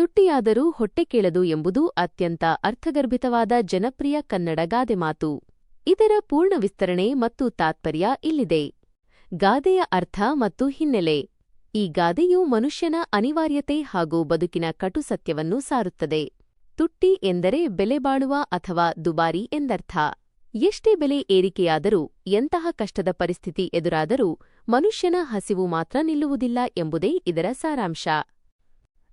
ತುಟ್ಟಿಯಾದರೂ ಹೊಟ್ಟೆ ಕೇಳದು ಎಂಬುದು ಅತ್ಯಂತ ಅರ್ಥಗರ್ಭಿತವಾದ ಜನಪ್ರಿಯ ಕನ್ನಡ ಗಾದೆ ಮಾತು. ಇದರ ಪೂರ್ಣ ವಿಸ್ತರಣೆ ಮತ್ತು ತಾತ್ಪರ್ಯ ಇಲ್ಲಿದೆ. ಗಾದೆಯ ಅರ್ಥ ಮತ್ತು ಹಿನ್ನೆಲೆ. ಈ ಗಾದೆಯು ಮನುಷ್ಯನ ಅನಿವಾರ್ಯತೆ ಹಾಗೂ ಬದುಕಿನ ಕಟು ಸತ್ಯವನ್ನು ಸಾರುತ್ತದೆ. ತುಟ್ಟಿ ಎಂದರೆ ಬೆಲೆಬಾಳುವ ಅಥವಾ ದುಬಾರಿ ಎಂದರ್ಥ. ಎಷ್ಟೇ ಬೆಲೆ ಏರಿಕೆಯಾದರೂ, ಎಂತಹ ಕಷ್ಟದ ಪರಿಸ್ಥಿತಿ ಎದುರಾದರೂ, ಮನುಷ್ಯನ ಹಸಿವು ಮಾತ್ರ ನಿಲ್ಲುವುದಿಲ್ಲ ಎಂಬುದೇ ಇದರ ಸಾರಾಂಶ.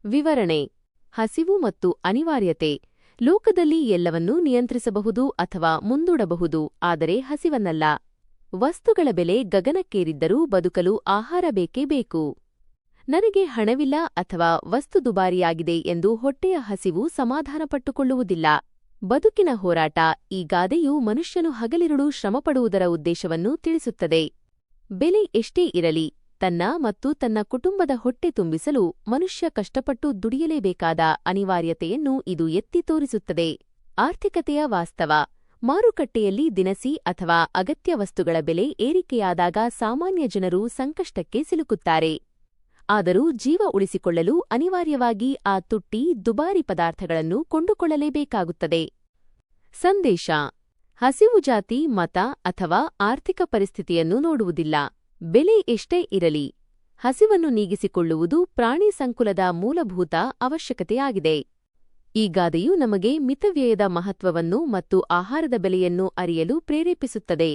ವಿವರಣೆ. ಹಸಿವು ಮತ್ತು ಅನಿವಾರ್ಯತೆ. ಲೋಕದಲ್ಲಿ ಎಲ್ಲವನ್ನೂ ನಿಯಂತ್ರಿಸಬಹುದು ಅಥವಾ ಮುಂದೂಡಬಹುದು, ಆದರೆ ಹಸಿವನ್ನಲ್ಲ. ವಸ್ತುಗಳ ಬೆಲೆ ಗಗನಕ್ಕೇರಿದ್ದರೂ ಬದುಕಲು ಆಹಾರ ಬೇಕೇ ಬೇಕು. ನನಗೆ ಹಣವಿಲ್ಲ ಅಥವಾ ವಸ್ತು ದುಬಾರಿಯಾಗಿದೆ ಎಂದು ಹೊಟ್ಟೆಯ ಹಸಿವು ಸಮಾಧಾನಪಟ್ಟುಕೊಳ್ಳುವುದಿಲ್ಲ. ಬದುಕಿನ ಹೋರಾಟ ಈ ಗಾದೆಯು ಮನುಷ್ಯನು ಹಗಲಿರುಳು ಶ್ರಮಪಡುವುದರ ಉದ್ದೇಶವನ್ನು ತಿಳಿಸುತ್ತದೆ. ಬೆಲೆ ಎಷ್ಟೇ ಇರಲಿ ತನ್ನ ಮತ್ತು ತನ್ನ ಕುಟುಂಬದ ಹೊಟ್ಟೆ ತುಂಬಿಸಲು ಮನುಷ್ಯ ಕಷ್ಟಪಟ್ಟು ದುಡಿಯಲೇಬೇಕಾದ ಅನಿವಾರ್ಯತೆಯನ್ನು ಇದು ಎತ್ತಿ ತೋರಿಸುತ್ತದೆ. ಆರ್ಥಿಕತೆಯ ವಾಸ್ತವ, ಮಾರುಕಟ್ಟೆಯಲ್ಲಿ ದಿನಸಿ ಅಥವಾ ಅಗತ್ಯ ವಸ್ತುಗಳ ಬೆಲೆ ಏರಿಕೆಯಾದಾಗ ಸಾಮಾನ್ಯ ಜನರು ಸಂಕಷ್ಟಕ್ಕೆ ಸಿಲುಕುತ್ತಾರೆ. ಆದರೂ ಜೀವ ಉಳಿಸಿಕೊಳ್ಳಲು ಅನಿವಾರ್ಯವಾಗಿ ಆ ತುಟ್ಟಿ, ದುಬಾರಿ ಪದಾರ್ಥಗಳನ್ನು ಕೊಂಡುಕೊಳ್ಳಲೇಬೇಕಾಗುತ್ತದೆ. ಸಂದೇಶ, ಹಸಿವು ಜಾತಿ, ಮತ ಅಥವಾ ಆರ್ಥಿಕ ಪರಿಸ್ಥಿತಿಯನ್ನು ನೋಡುವುದಿಲ್ಲ. ಬೆಲೆ ಎಷ್ಟೇ ಇರಲಿ, ಹಸಿವನ್ನು ನೀಗಿಸಿಕೊಳ್ಳುವುದು ಪ್ರಾಣಿ ಸಂಕುಲದ ಮೂಲಭೂತ ಅವಶ್ಯಕತೆಯಾಗಿದೆ. ಈ ಗಾದೆಯು ನಮಗೆ ಮಿತವ್ಯಯದ ಮಹತ್ವವನ್ನು ಮತ್ತು ಆಹಾರದ ಬೆಲೆಯನ್ನು ಅರಿಯಲು ಪ್ರೇರೇಪಿಸುತ್ತದೆ.